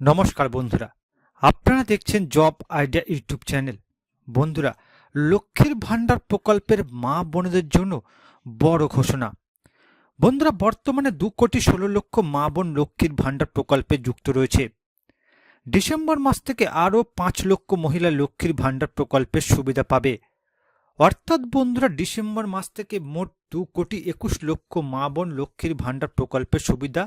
নমস্কার বন্ধুরা। আপনারা দেখছেন জব আইডিয়া ইউটিউব চ্যানেল। বন্ধুরা, লক্ষ্মীর ভাণ্ডার প্রকল্পের মা বোনদের জন্য বড় ঘোষণা। বন্ধুরা, বর্তমানে দু কোটি ষোলো লক্ষ মা বোন লক্ষ্মীর ভাণ্ডার প্রকল্পে যুক্ত রয়েছে। ডিসেম্বর মাস থেকে আরও পাঁচ লক্ষ মহিলা লক্ষ্মীর ভাণ্ডার প্রকল্পের সুবিধা পাবে। অর্থাৎ বন্ধুরা, ডিসেম্বর মাস থেকে মোট দু কোটি একুশ লক্ষ মা বোন লক্ষ্মীর ভাণ্ডার প্রকল্পের সুবিধা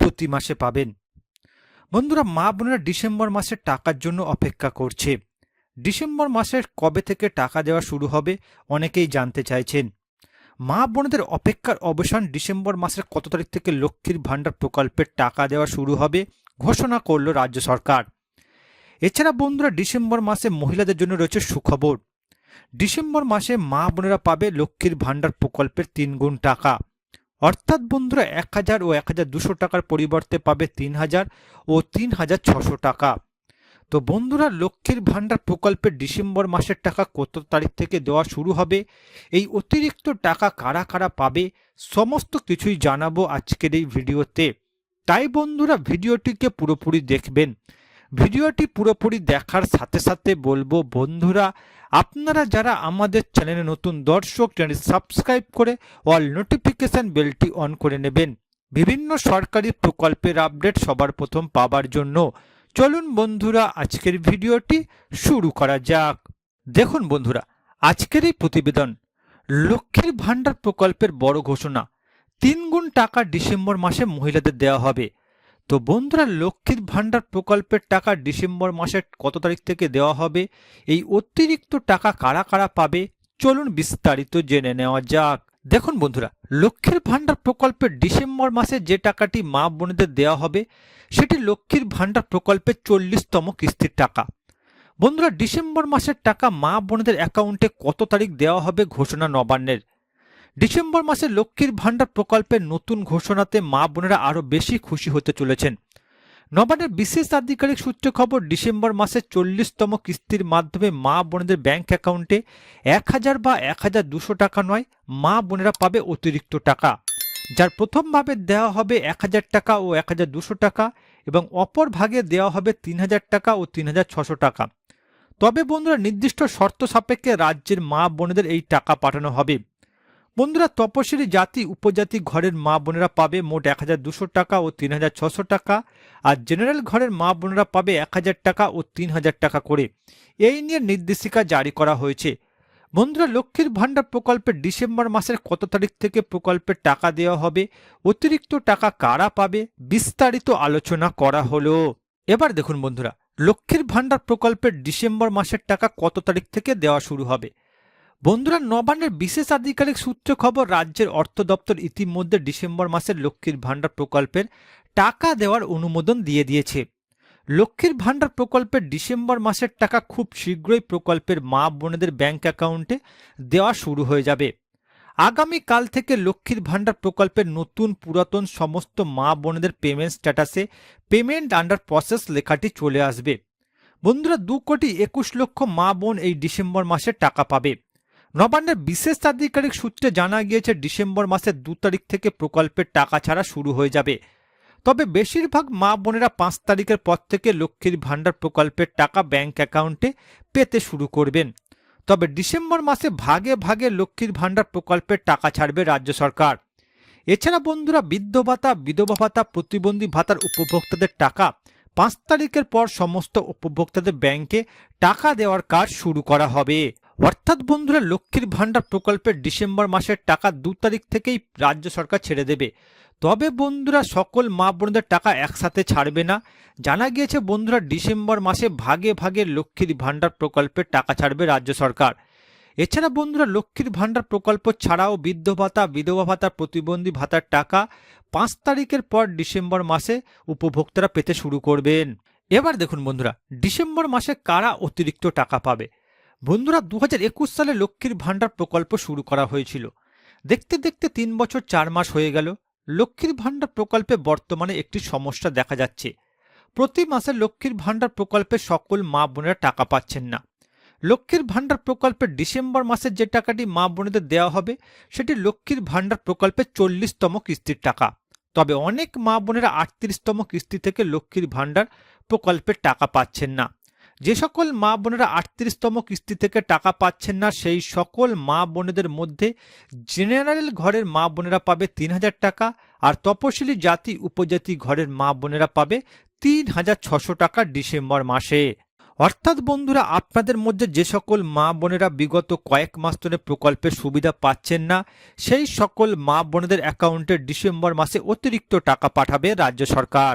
প্রতি মাসে পাবেন। বন্ধুরা মা বোনেরা ডিসেম্বর মাসের টাকার জন্য অপেক্ষা করছে। ডিসেম্বর মাসের কবে থেকে টাকা দেওয়া শুরু হবে অনেকেই জানতে চাইছেন। মা বোনদের অপেক্ষার অবসান ডিসেম্বর মাসের কত তারিখ থেকে লক্ষ্মীর ভাণ্ডার প্রকল্পের টাকা দেওয়া শুরু হবে ঘোষণা করল রাজ্য সরকার। এছাড়া বন্ধুরা ডিসেম্বর মাসে মহিলাদের জন্য রয়েছে সুখবর। ডিসেম্বর মাসে মা বোনেরা পাবে লক্ষ্মীর ভাণ্ডার প্রকল্পের তিন গুণ টাকা। অর্থাৎ বন্ধুরা এক হাজার ও এক হাজার দুশো টাকার পরিবর্তে পাবে তিন হাজার ও তিন হাজার ছশো টাকা। তো বন্ধুরা, লক্ষ্মীর ভাণ্ডার প্রকল্পের ডিসেম্বর মাসের টাকা কত তারিখ থেকে দেওয়া শুরু হবে? এই অতিরিক্ত টাকা কারা কারা পাবে? সমস্ত কিছুই জানাব আজকের এই ভিডিওতে। তাই বন্ধুরা, ভিডিওটিকে পুরোপুরি দেখবেন। ভিডিওটি পুরোপুরি দেখার সাথে সাথে বলব, বন্ধুরা, আপনারা যারা আমাদের চ্যানেলে নতুন দর্শক চ্যানেল সাবস্ক্রাইব করে অল নোটিফিকেশন বেলটি অন করে নেবেন। বিভিন্ন সরকারি প্রকল্পের আপডেট সবার প্রথম পাবার জন্য। চলুন বন্ধুরা, আজকের ভিডিওটি শুরু করা যাক। দেখুন বন্ধুরা, আজকের এই প্রতিবেদন, লক্ষ্মীর ভাণ্ডার প্রকল্পের বড় ঘোষণা। তিন গুণ টাকা ডিসেম্বর মাসে মহিলাদের দেওয়া হবে। তো বন্ধুরা, লক্ষ্মীর ভাণ্ডার প্রকল্পের টাকা ডিসেম্বর মাসের কত তারিখ থেকে দেওয়া হবে? এই অতিরিক্ত টাকা কারা কারা পাবে? চলুন বিস্তারিত জেনে নেওয়া যাক। দেখুন বন্ধুরা, লক্ষ্মীর ভাণ্ডার প্রকল্পের ডিসেম্বর মাসে যে টাকাটি মা বোনেদের দেওয়া হবে, সেটি লক্ষ্মীর ভাণ্ডার প্রকল্পের চল্লিশতম কিস্তির টাকা। বন্ধুরা, ডিসেম্বর মাসের টাকা মা বোনেদের অ্যাকাউন্টে কত তারিখ দেওয়া হবে ঘোষণা নবান্নের। ডিসেম্বর মাসে লক্ষ্মীর ভাণ্ডার প্রকল্পের নতুন ঘোষণাতে মা বোনেরা আরও বেশি খুশি হতে চলেছেন। নবান্নের বিশেষ আধিকারিক সূত্রে খবর, ডিসেম্বর মাসে চল্লিশতম কিস্তির মাধ্যমে মা বোনেদের ব্যাংক অ্যাকাউন্টে এক হাজার বা এক হাজার দুশো টাকা নয়, মা বোনেরা পাবে অতিরিক্ত টাকা। যার প্রথম ভাবে দেওয়া হবে এক হাজার টাকা ও এক হাজার দুশো টাকা এবং অপর ভাগে দেওয়া হবে তিন হাজার টাকা ও তিন হাজার ছশো টাকা। তবে বন্ধুরা, নির্দিষ্ট শর্ত সাপেক্ষে রাজ্যের মা বোনেদের এই টাকা পাঠানো হবে। বন্ধুরা তপশিলি জাতি উপজাতি ঘরের মা বোনেরা পাবে মোট এক হাজার দুশো টাকা ও তিন হাজার ছশো টাকা, আর জেনারেল ঘরের মা বোনেরা পাবে এক হাজার টাকা ও তিন হাজার টাকা করে। এই নিয়ে নির্দেশিকা জারি করা হয়েছে। বন্ধুরা, লক্ষ্মীর ভাণ্ডার প্রকল্পের ডিসেম্বর মাসের কত তারিখ থেকে প্রকল্পের টাকা দেওয়া হবে, অতিরিক্ত টাকা কারা পাবে, বিস্তারিত আলোচনা করা হলো। এবার দেখুন বন্ধুরা, লক্ষ্মীর ভাণ্ডার প্রকল্পের ডিসেম্বর মাসের টাকা কত তারিখ থেকে দেওয়া শুরু হবে? বন্ধুরা, নবান্নের বিশেষ আধিকারিক সূত্রে খবর, রাজ্যের অর্থ দপ্তর ইতিমধ্যে ডিসেম্বর মাসের লক্ষ্মীর ভাণ্ডার প্রকল্পের টাকা দেওয়ার অনুমোদন দিয়ে দিয়েছে। লক্ষ্মীর ভাণ্ডার প্রকল্পের ডিসেম্বর মাসের টাকা খুব শীঘ্রই প্রকল্পের মা বোনেদের ব্যাংক অ্যাকাউন্টে দেওয়া শুরু হয়ে যাবে। আগামী কাল থেকে লক্ষ্মীর ভাণ্ডার প্রকল্পের নতুন পুরাতন সমস্ত মা বোনেদের পেমেন্ট স্ট্যাটাসে পেমেন্ট আন্ডার প্রসেস লেখাটি চলে আসবে। বন্ধুরা, দু কোটি একুশ লক্ষ মা বোন এই ডিসেম্বর মাসে টাকা পাবে। নবান্নের বিশেষ আধিকারিক সূত্রে জানা গিয়েছে, ডিসেম্বর মাসের দু তারিখ থেকে প্রকল্পের টাকা ছাড়া শুরু হয়ে যাবে। তবে বেশিরভাগ মা বোনেরা পাঁচ তারিখের পর থেকে লক্ষ্মীর ভাণ্ডার প্রকল্পের টাকা ব্যাংক অ্যাকাউন্টে পেতে শুরু করবেন। তবে ডিসেম্বর মাসে ভাগে ভাগে লক্ষ্মীর ভাণ্ডার প্রকল্পের টাকা ছাড়বে রাজ্য সরকার। এছাড়া বন্ধুরা, বৃদ্ধ ভাতা, বিধবা ভাতা, প্রতিবন্ধী ভাতার উপভোক্তাদের টাকা, পাঁচ তারিখের পর সমস্ত উপভোক্তাদের ব্যাংকে টাকা দেওয়ার কাজ শুরু করা হবে। অর্থাৎ বন্ধুরা, লক্ষ্মীর ভাণ্ডার প্রকল্পের ডিসেম্বর মাসের টাকা দু তারিখ থেকেই রাজ্য সরকার ছেড়ে দেবে। তবে বন্ধুরা, সকল মা বোনদের টাকা একসাথে ছাড়বে না। জানা গিয়েছে, বন্ধুরা, ডিসেম্বর মাসে ভাগে ভাগে লক্ষ্মীর ভাণ্ডার প্রকল্পের টাকা ছাড়বে রাজ্য সরকার। এছাড়া বন্ধুরা, লক্ষ্মীর ভাণ্ডার প্রকল্প ছাড়াও বৃদ্ধ ভাতা, বিধবা ভাতা, প্রতিবন্ধী ভাতার টাকা পাঁচ তারিখের পর ডিসেম্বর মাসে উপভোক্তারা পেতে শুরু করবেন। এবার দেখুন বন্ধুরা, ডিসেম্বর মাসে কারা অতিরিক্ত টাকা পাবে? বন্ধুরা দু হাজার একুশ সালে লক্ষ্মীর ভাণ্ডার প্রকল্প শুরু করা হয়েছিল। দেখতে দেখতে তিন বছর চার মাস হয়ে গেল। লক্ষ্মীর ভাণ্ডার প্রকল্পে বর্তমানে একটি সমস্যা দেখা যাচ্ছে। প্রতি মাসে লক্ষ্মীর ভাণ্ডার প্রকল্পে সকল মা বোনেরা টাকা পাচ্ছেন না। লক্ষ্মীর ভাণ্ডার প্রকল্পের ডিসেম্বর মাসের যে টাকাটি মা বোনেদের দেওয়া হবে, সেটি লক্ষ্মীর ভাণ্ডার প্রকল্পের চল্লিশতম কিস্তির টাকা। তবে অনেক মা বোনেরা আটত্রিশতম কিস্তি থেকে লক্ষ্মীর ভাণ্ডার প্রকল্পের টাকা পাচ্ছেন না। যে সকল মা বোনেরা আটত্রিশতম কিস্তি থেকে টাকা পাচ্ছেন না, সেই সকল মা বোনেদের মধ্যে জেনারেল ঘরের মা বোনেরা পাবে তিন হাজার টাকা আর তপশিলি জাতি উপজাতি ঘরের মা বোনেরা পাবে তিন হাজার ছশো টাকা ডিসেম্বর মাসে। অর্থাৎ বন্ধুরা, আপনাদের মধ্যে যে সকল মা বোনেরা বিগত কয়েক মাস ধরে প্রকল্পের সুবিধা পাচ্ছেন না, সেই সকল মা বোনেদের অ্যাকাউন্টে ডিসেম্বর মাসে অতিরিক্ত টাকা পাঠাবে রাজ্য সরকার।